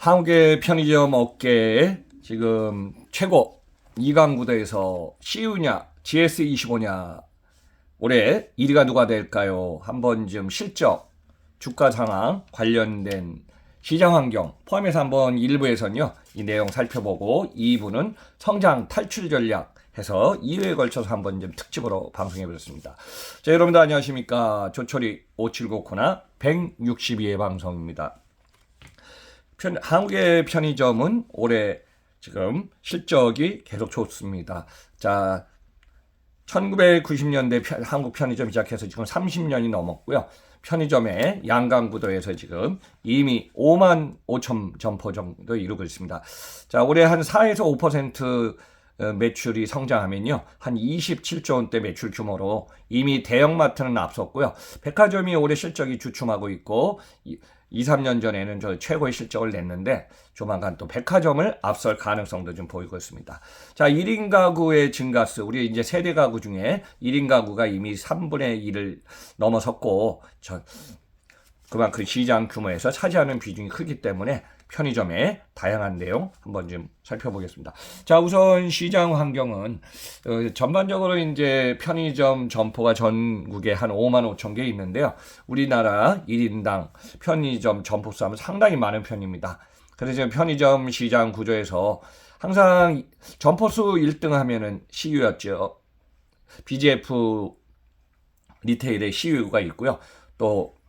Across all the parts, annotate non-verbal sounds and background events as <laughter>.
한국의 편의점 업계에 지금 최고 2강 구도에서 CU냐, GS25냐, 올해 1위가 누가 될까요? 한번 좀 실적, 주가 상황 관련된 시장 환경 포함해서 한번 1부에서는요, 이 내용 살펴보고 2부는 성장 탈출 전략 해서 2회에 걸쳐서 한번 좀 특집으로 방송해 보겠습니다. 자, 여러분들 안녕하십니까. 조철이 579 코나 162회 방송입니다. 편, 한국의 편의점은 올해 지금 실적이 계속 좋습니다. 자, 1990년대 편, 한국 편의점 시작해서 지금 30년이 넘었고요. 편의점의 양강구도에서 지금 이미 5만 5천 점포 정도 이루고 있습니다. 자, 올해 한 4에서 5% 어, 매출이 성장하면요. 한 27조 원대 매출 규모로 이미 대형마트는 앞섰고요. 백화점이 올해 실적이 주춤하고 있고 2, 3년 전에는 저 최고의 실적을 냈는데 조만간 또 백화점을 앞설 가능성도 좀 보이고 있습니다. 자, 1인 가구의 증가수, 우리 이제 세대 가구 중에 1인 가구가 이미 3분의 1을 넘어섰고 저 그만큼 시장 규모에서 차지하는 비중이 크기 때문에 편의점의 다양한 내용 한번 좀 살펴보겠습니다. 자, 우선 시장 환경은 어, 전반적으로 이제 편의점 점포가 전국에 한 5만 5천 개 있는데요. 우리나라 1인당 편의점 점포 수는 상당히 많은 편입니다. 그래서 편의점 시장 구조에서 항상 점포 수 1등 하면은 CU였죠. BGF 리테일의 CU가 있고요. 또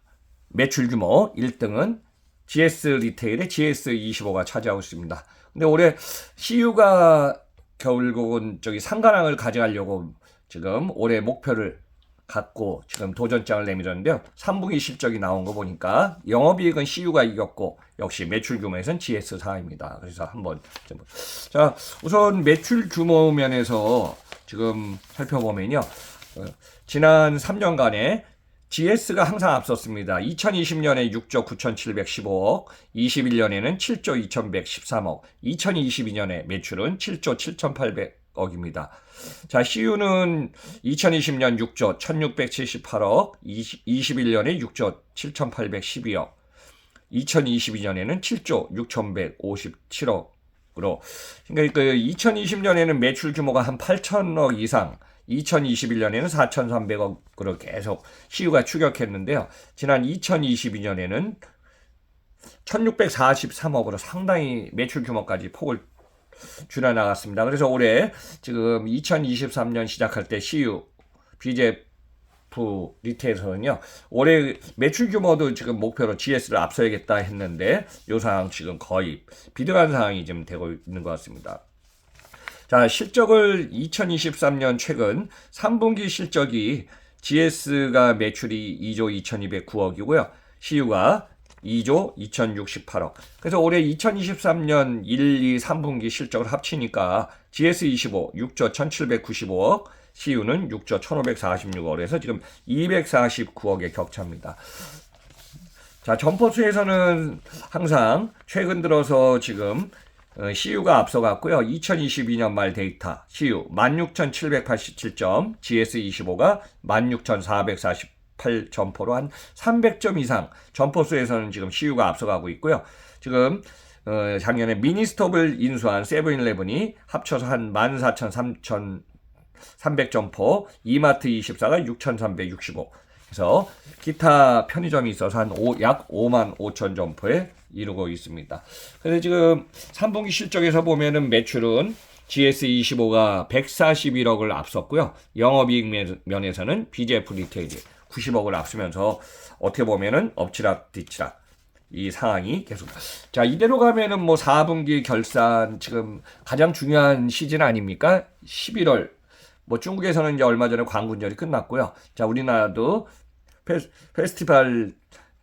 매출 규모 1등은 GS 리테일의 GS25가 차지하고 있습니다. 근데 올해 CU가 결국은 저기 상가랑을 가져가려고 지금 올해 목표를 갖고 지금 도전장을 내밀었는데요. 3분기 실적이 나온 거 보니까 영업이익은 CU가 이겼고 역시 매출 규모에선 GS4입니다. 그래서 한번 자 우선 매출 규모 면에서 지금 살펴보면요. 어, 지난 3년간의 GS가 항상 앞섰습니다. 2020년에 6조 9,715억, 21년에는 7조 2,113억, 2022년에 매출은 7조 7,800억입니다. 자, CU는 2020년 6조 1,678억, 20, 21년에 6조 7,812억, 2022년에는 7조 6,157억으로, 그러니까 그 2020년에는 매출 규모가 한 8천억 이상, 2021년에는 4,300억으로 계속 시유가 추격했는데요. 지난 2022년에는 1,643억으로 상당히 매출 규모까지 폭을 줄여 나갔습니다. 그래서 올해 지금 2023년 시작할 때 CU, BJF 리테일에서는요, 올해 매출 규모도 지금 목표로 GS를 앞서야겠다 했는데, 요 상황 지금 거의 비등한 상황이 지금 되고 있는 것 같습니다. 자, 실적을 2023년 최근 3분기 실적이 GS가 매출이 2조 2209억이고요. CU가 2조 2068억. 그래서 올해 2023년 1, 2, 3분기 실적을 합치니까 GS25 6조 1795억, CU는 6조 1546억에서 지금 249억의 격차입니다. 자, 점포수에서는 항상 최근 들어서 지금 어, CU가 앞서갔고요. 2022년 말 데이터 CU 16,787점, GS25가 16,448 점포로 한 300점 이상 점포 수에서는 지금 CU가 앞서가고 있고요. 지금 어, 작년에 미니스톱을 인수한 세븐일레븐이 합쳐서 한 14,300 점포, 이마트 24가 6,365. 그래서 기타 편의점이 있어서 한 약 5만 5천 점포에 이루고 있습니다. 그래서 지금 3분기 실적에서 보면은 매출은 GS25가 141억을 앞섰고요. 영업이익 면에서는 BJF 리테일이 90억을 앞서면서 어떻게 보면은 엎치락 뒤치락 이 상황이 계속. 자, 이대로 가면은 뭐 4분기 결산 지금 가장 중요한 시즌 아닙니까? 11월. 뭐 중국에서는 이제 얼마 전에 광군절이 끝났고요. 자, 우리나라도 페스, 페스티벌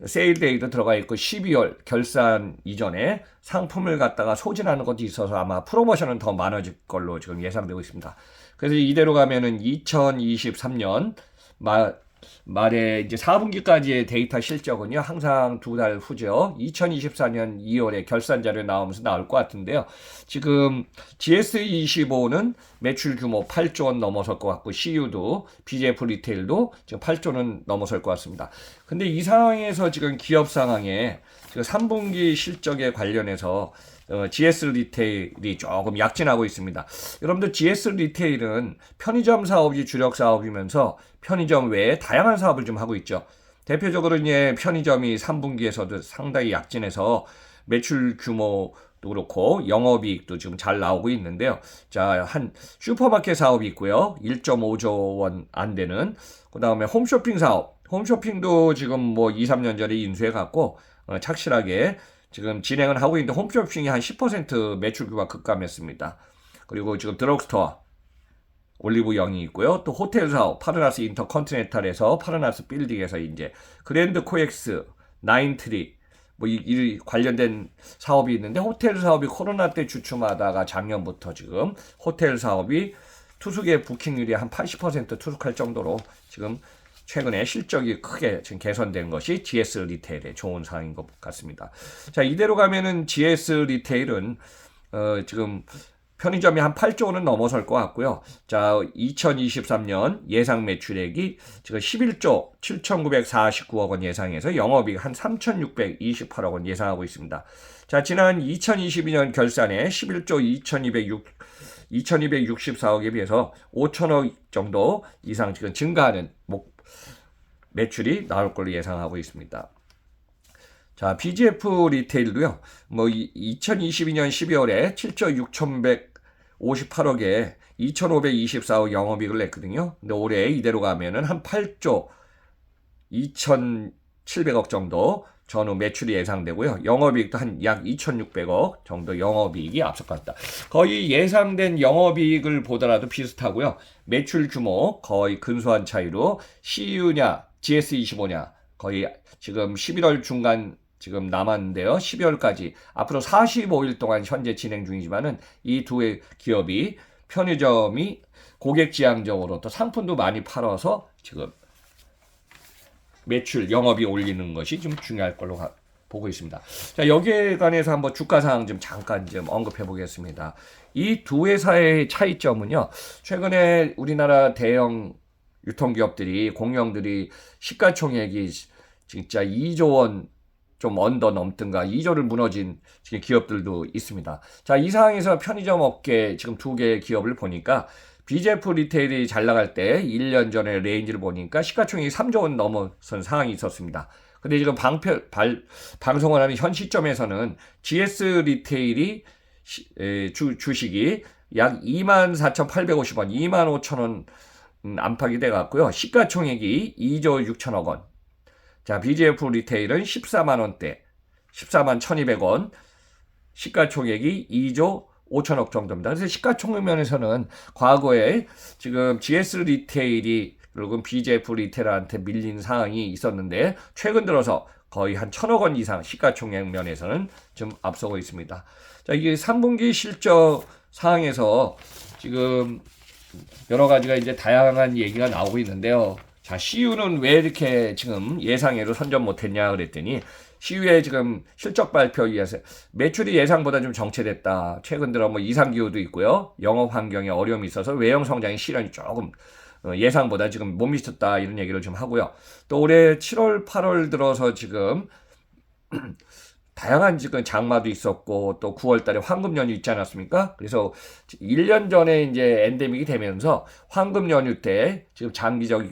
세일데이도 들어가 있고 12월 결산 이전에 상품을 갖다가 소진하는 것도 있어서 아마 프로모션은 더 많아질 걸로 지금 예상되고 있습니다. 그래서 이대로 가면은 2023년 말 말에 이제 4분기까지의 데이터 실적은요, 항상 두 달 후죠. 2024년 2월에 결산 자료 나오면서 나올 것 같은데요. 지금 GS25는 매출 규모 8조 원 넘어설 것 같고, CU도 BJF 리테일도 지금 8조는 넘어설 것 같습니다. 근데 이 상황에서 지금 기업 상황에 지금 3분기 실적에 관련해서 어, GS 리테일이 조금 약진하고 있습니다. 여러분들 GS 리테일은 편의점 사업이 주력 사업이면서 편의점 외에 다양한 사업을 좀 하고 있죠. 대표적으로 이제 편의점이 3분기에서도 상당히 약진해서 매출 규모 도 그렇고 영업이익도 지금 잘 나오고 있는데요. 자, 한 슈퍼마켓 사업이 있고요. 1.5조 원 안 되는. 그 다음에 홈쇼핑 사업. 홈쇼핑도 지금 뭐 2, 3년 전에 인수해 갖고 어, 착실하게 지금 진행을 하고 있는데 홈쇼핑이 한 10% 매출 규모가 급감했습니다. 그리고 지금 드럭스토어 올리브 영이 있고요. 또 호텔 사업 파르나스 인터컨티넨탈에서 파르나스 빌딩에서 이제 그랜드 코엑스 나인트리 뭐 이, 이 관련된 사업이 있는데 호텔 사업이 코로나 때 주춤하다가 작년부터 지금 호텔 사업이 투숙의 부킹률이 한 80% 투숙할 정도로 지금 최근에 실적이 크게 지금 개선된 것이 GS 리테일의 좋은 상황인 것 같습니다. 자, 이대로 가면은 GS 리테일은 어, 지금 편의점이 한 8조 원은 넘어설 것 같고요. 자, 2023년 예상 매출액이 지금 11조 7,949억 원 예상해서 영업이익 한 3,628억 원 예상하고 있습니다. 자, 지난 2022년 결산에 11조 2,206 2264억에 비해서 5천억 정도 이상 지금 증가하는 목, 매출이 나올 걸로 예상하고 있습니다. 자, BGF 리테일도요. 뭐 2022년 12월에 7조 6,158억에 2,524억 영업이익을 냈거든요. 근데 올해 이대로 가면은 한 8조 2,700억 정도 전후 매출이 예상되고요. 영업이익도 한 약 2,600억 정도 영업이익이 같다. 거의 예상된 영업이익을 보더라도 비슷하고요. 매출 규모 거의 근소한 차이로 CU냐 GS25냐 거의 지금 11월 중간 지금 남았는데요. 12월까지 앞으로 45일 동안 현재 진행 중이지만은 이 두 기업이 편의점이 고객 지향적으로 또 상품도 많이 팔아서 지금 매출 영업이 올리는 것이 좀 중요할 걸로 보고 있습니다. 자, 여기에 관해서 한번 주가 상황 좀 잠깐 좀 언급해 보겠습니다. 이 두 회사의 차이점은요. 최근에 우리나라 대형 유통기업들이 공룡들이 시가총액이 진짜 2조 원 좀 언더 넘든가 2조를 무너진 기업들도 있습니다. 자, 이 상황에서 편의점 업계 지금 두 개의 기업을 보니까 BJF 리테일이 잘 나갈 때 1년 전에 레인지를 보니까 시가총액이 3조 원 넘어선 상황이 있었습니다. 근데 지금 방표, 발, 방송을 하는 현 시점에서는 GS 리테일이 시, 에, 주, 주식이 약 24,850원, 25,000원 음, 안팎이 돼 갖고요. 시가총액이 2조 6천억 원. 자, BGF 리테일은 14만 원대, 14만 1,200원. 시가총액이 2조 5천억 정도입니다. 그래서 시가총액 면에서는 과거에 지금 GS 리테일이 그리고 BJF 리테일한테 밀린 상황이 있었는데 최근 들어서 거의 한 천억 원 이상 시가총액 면에서는 좀 앞서고 있습니다. 자, 이게 3분기 실적 상황에서 지금 여러 가지가 이제 다양한 얘기가 나오고 있는데요. 자, CU는 왜 이렇게 지금 예상외로 선점 못했냐 그랬더니 CU의 지금 실적 발표에 의해서 매출이 예상보다 좀 정체됐다. 최근 들어 뭐 이상 기후도 있고요. 영업 환경에 어려움이 있어서 외형 성장의 실현이 조금 어, 예상보다 지금 못 미쳤다 이런 얘기를 좀 하고요. 또 올해 7월, 8월 들어서 지금 <clears throat> 다양한 지금 장마도 있었고 또 9월 달에 황금 연휴 있지 않았습니까? 그래서 1년 전에 이제 엔데믹이 되면서 황금 연휴 때 지금 장기적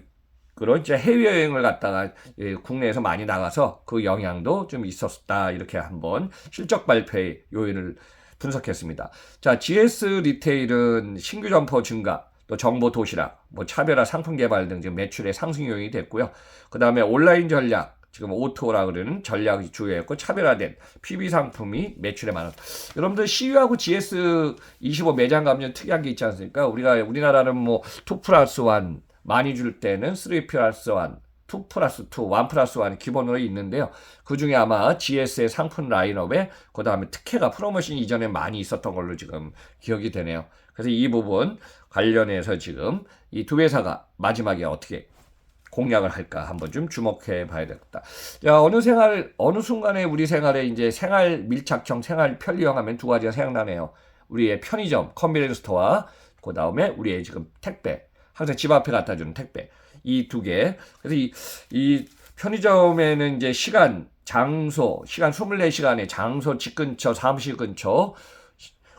으로 이제 해외여행을 갔다가 예, 국내에서 많이 나가서 그 영향도 좀 있었다. 이렇게 한번 실적 발표의 요인을 분석했습니다. 자, GS 리테일은 신규 점포 증가, 또 정보 도시락, 뭐 차별화 상품 개발 등 지금 매출의 상승 요인이 됐고요. 그 다음에 온라인 전략, 지금 오토라 그러는 전략이 주요했고 차별화된 PB 상품이 매출에 많았다. 여러분들 CU하고 GS25 매장 가면 특이한 게 있지 않습니까? 우리가 우리나라는 뭐2 플러스 1 많이 줄 때는 3 플러스 1 2 플러스 2, 1 플러스 1 기본으로 있는데요. 그 중에 아마 GS의 상품 라인업에 그 다음에 특혜가 프로모션 이전에 많이 있었던 걸로 지금 기억이 되네요. 그래서 이 부분 관련해서 지금 이 두 회사가 마지막에 어떻게 공략을 할까 한번 좀 주목해 봐야 되겠다. 자, 어느 생활, 어느 순간에 우리 생활에 이제 생활 밀착형, 생활 편리형 하면 두 가지가 생각나네요. 우리의 편의점, 컨비니언스 스토어, 그 다음에 우리의 지금 택배, 항상 집 앞에 갖다 주는 택배. 이 두 개. 그래서 이, 이 편의점에는 이제 시간, 장소, 시간 24시간에 장소 집 근처, 사무실 근처,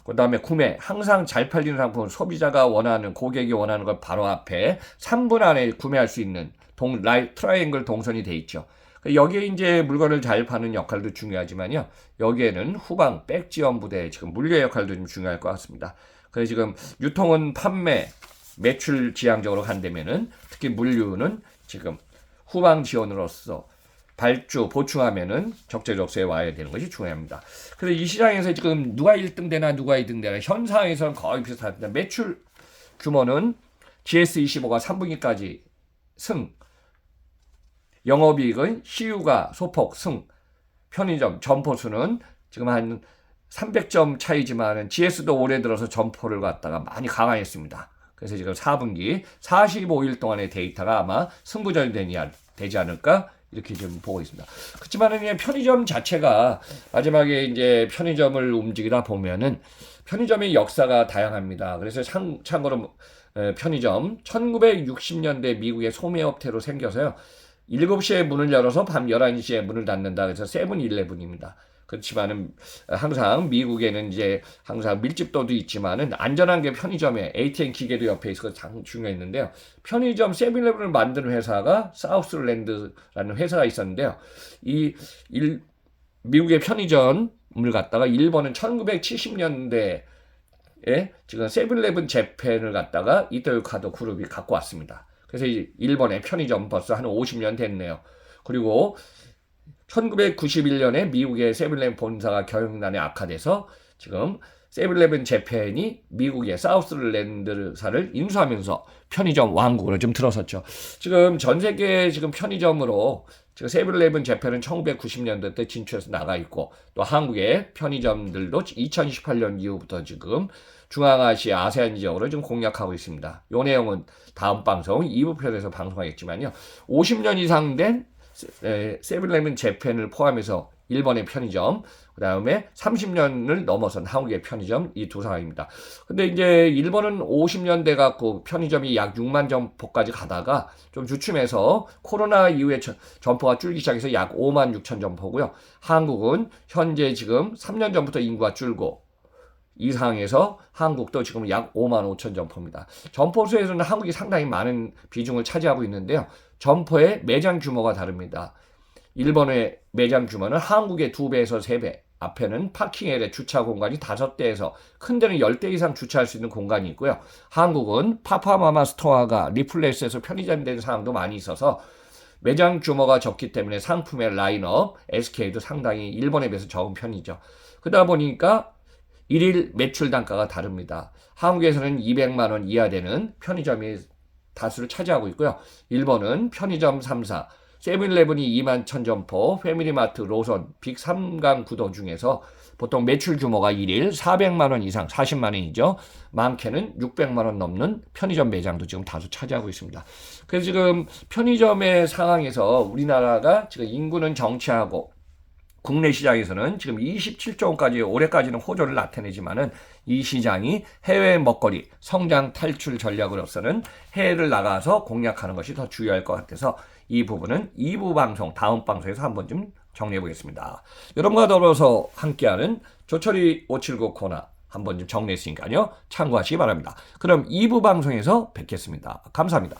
그 다음에 구매, 항상 잘 팔리는 상품, 소비자가 원하는, 고객이 원하는 걸 바로 앞에 3분 안에 구매할 수 있는 동, 라이, 트라이앵글 동선이 돼 있죠. 여기에 이제 물건을 잘 파는 역할도 중요하지만요. 여기에는 후방, 백 지원 부대, 지금 물류 역할도 좀 중요할 것 같습니다. 그래서 지금 유통은 판매, 매출 지향적으로 간다면은 특히 물류는 지금 후방 지원으로서 발주 보충하면은 적재적소에 와야 되는 것이 중요합니다. 그래서 이 시장에서 지금 누가 1등 되나 누가 2등 되나 현상에서는 거의 비슷합니다. 매출 규모는 GS25가 3분기까지 승, 영업이익은 CU가 소폭 승, 편의점 점포수는 지금 한 300점 차이지만은 GS도 올해 들어서 점포를 갖다가 많이 강화했습니다. 그래서 지금 4분기 45일 동안의 데이터가 아마 승부전이 되지 않을까 이렇게 좀 보고 있습니다. 그렇지만은 편의점 자체가 마지막에 이제 편의점을 움직이다 보면은 편의점의 역사가 다양합니다. 그래서 참, 참고로 편의점 1960년대 미국의 소매업태로 생겨서요. 7시에 문을 열어서 밤 11시에 문을 닫는다. 그래서 세븐일레븐입니다. 그렇지만은 항상 미국에는 이제 항상 밀집도도 있지만은 안전한 게 편의점에 ATM 기계도 옆에 있어서 장 중요했는데요. 편의점 세븐일레븐을 만드는 회사가 사우스랜드라는 회사가 있었는데요. 이 일, 미국의 편의점을 갖다가 일본은 1970년대에 지금 세븐일레븐 재팬을 갖다가 이토요 카드 그룹이 갖고 왔습니다. 그래서 일본의 편의점 벌써 한 50년 됐네요. 그리고 1991년에 미국의 세븐일레븐 본사가 경영난에 악화돼서 지금 세븐일레븐 재팬이 미국의 사우스랜드사를 인수하면서 편의점 왕국으로 좀 들어섰죠. 지금 전 세계 지금 편의점으로 지금 세븐일레븐 재팬은 1990년대 때 진출해서 나가 있고 또 한국의 편의점들도 2018년 이후부터 지금 중앙아시아 아세안 지역으로 좀 공략하고 있습니다. 요 내용은 다음 방송 2부 편에서 방송하겠지만요. 50년 이상 된 세븐일레븐 재팬을 포함해서 일본의 편의점, 그 다음에 30년을 넘어선 한국의 편의점 이 두 상황입니다. 근데 이제 일본은 50년대 갖고 편의점이 약 6만 점포까지 가다가 좀 주춤해서 코로나 이후에 점포가 줄기 시작해서 약 5만 6천 점포고요. 한국은 현재 지금 3년 전부터 인구가 줄고 이 상황에서 한국도 지금 약 5만 5천 점포입니다. 점포 수에서는 한국이 상당히 많은 비중을 차지하고 있는데요. 점포의 매장 규모가 다릅니다. 일본의 매장 규모는 한국의 2배에서 3배, 앞에는 파킹 에리아 주차 공간이 5대에서 큰 데는 10대 이상 주차할 수 있는 공간이 있고요. 한국은 파파마마 스토어가 리플레스에서 편의점이 되는 상황도 많이 있어서 매장 규모가 적기 때문에 상품의 라인업, SK도 상당히 일본에 비해서 적은 편이죠. 그러다 보니까 일일 매출 단가가 다릅니다. 한국에서는 200만 원 이하 되는 편의점이 다수를 차지하고 있고요. 일본은 편의점 3사, 세븐일레븐이 2만 1000점포, 패밀리마트, 로선, 빅 3강 구도 중에서 보통 매출 규모가 1일 400만 원 이상, 40만 원이죠. 많게는 600만 원 넘는 편의점 매장도 지금 다수 차지하고 있습니다. 그래서 지금 편의점의 상황에서 우리나라가 지금 인구는 정체하고 국내 시장에서는 지금 27조 원까지 올해까지는 호조를 나타내지만은 이 시장이 해외 먹거리 성장 탈출 전략으로서는 해외를 나가서 공략하는 것이 더 중요할 것 같아서 이 부분은 2부 방송 다음 방송에서 한번 좀 정리해 보겠습니다. 여러분과 더불어서 함께하는 조철이 579 코너 한번 좀 정리했으니까요. 참고하시기 바랍니다. 그럼 2부 방송에서 뵙겠습니다. 감사합니다.